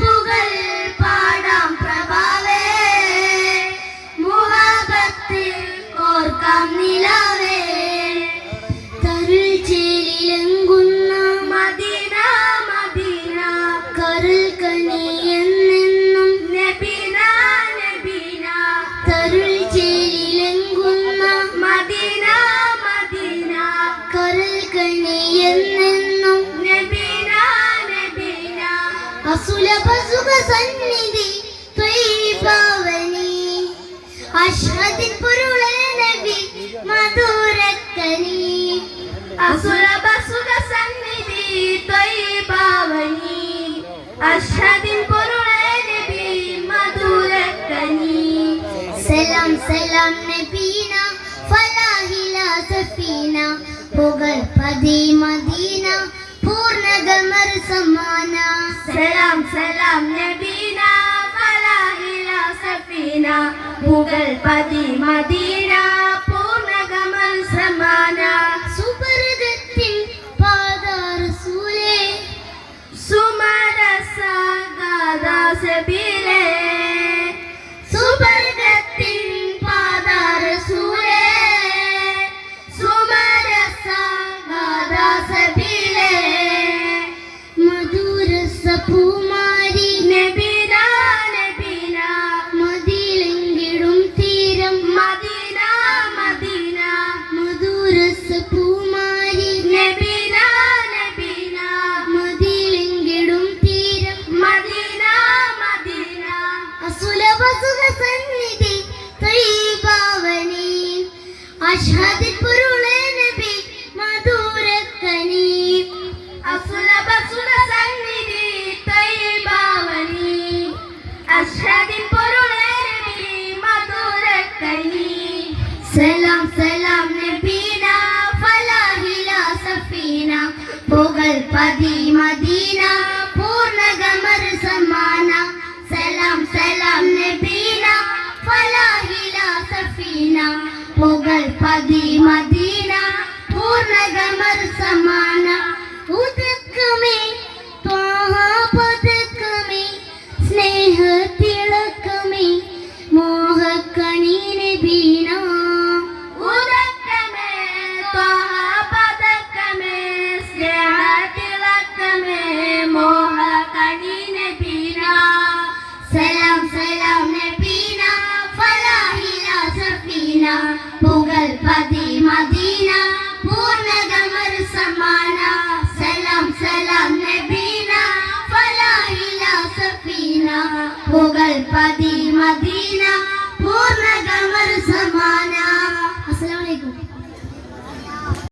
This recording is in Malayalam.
പുകൾ അഷ്ഹദിൻ പൊരുളേ നബി മധുരക്കനി. അസുലഭ സുഖ സന്നിധി ത്വയ്ബാവനി അഷ്ഹദിൻ പൊരുളേ നബി മധുരക്കനി. സലാം സലാം നബീന ഫലാഹില സഫീന. പുകൾ പതി മദീന പൂർണഗമർ സമാന. സലാം സലാം നബീന. മുഗൾ പതി മദീന പൂർണഗമൽ സമാന സുപർഗത്തിൽ പാദാറസൂലേ സുമരസാഗാദാസബിലേ. സുബർഗത്തിൻ പാദാരസൂലേ സുമരസഗാദാസബിലേ. മധുരസ പൂമാരി മദീന മദീന പൂമാരി തീരം. മദീന മദീന സന്നിധി സലാം സലാം നബീന ഫലാഹില സഫീന. പുകൾ പതി മദീന പൂർണഗമർ സമാന. സലാം സലാം നബീന ഫലാഹില സഫീന. പുകൾ പതി മദീന പൂർണഗമർ സമാന സഫീന പുകൾ പതി മദീന പൂർണഗമർ സമാന സലാം സലാം നബീന ഫലാഹില സഫീന. പുകൾ പതി മദീന പൂർണഗമർ സമാന